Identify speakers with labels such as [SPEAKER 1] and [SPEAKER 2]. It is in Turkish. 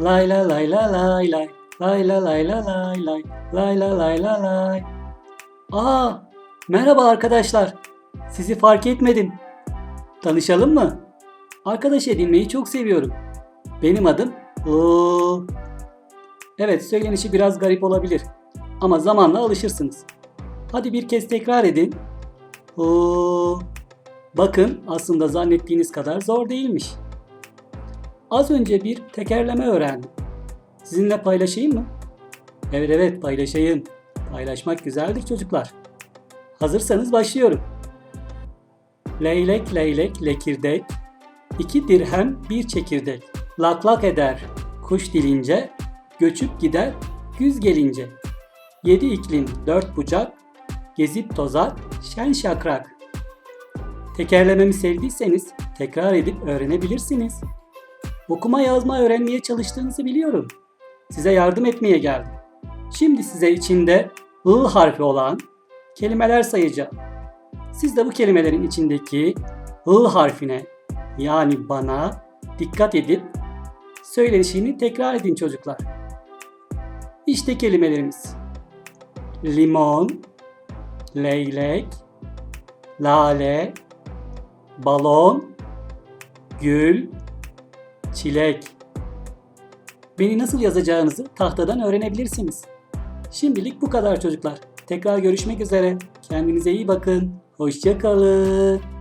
[SPEAKER 1] Lay la lay la lay lay. Lay la lay la lay lay. Lay la lay la lay. Aa, merhaba arkadaşlar. Sizi fark etmedim. Tanışalım mı? Arkadaş edinmeyi çok seviyorum. Benim adım Oo. Evet, söylenişi biraz garip olabilir. Ama zamanla alışırsınız. Hadi bir kez tekrar edin. Oo. Bakın aslında zannettiğiniz kadar zor değilmiş. Az önce bir tekerleme öğrendim. Sizinle paylaşayım mı? Evet evet paylaşayım. Paylaşmak güzeldir çocuklar. Hazırsanız başlıyorum. Leylek leylek lekirdek, iki dirhem bir çekirdek. Lak lak eder, kuş dilince, göçüp gider, güz gelince. Yedi iklim dört bucak, gezip tozar, şen şakrak. Tekerlememi sevdiyseniz tekrar edip öğrenebilirsiniz. Okuma yazma öğrenmeye çalıştığınızı biliyorum. Size yardım etmeye geldim. Şimdi size içinde I harfi olan kelimeler sayacağım. Siz de bu kelimelerin içindeki I harfine yani bana dikkat edip söylenişini tekrar edin çocuklar. İşte kelimelerimiz. Limon, leylek, lale, balon, gül, çilek. Beni nasıl yazacağınızı tahtadan öğrenebilirsiniz. Şimdilik bu kadar çocuklar. Tekrar görüşmek üzere. Kendinize iyi bakın. Hoşça kalın.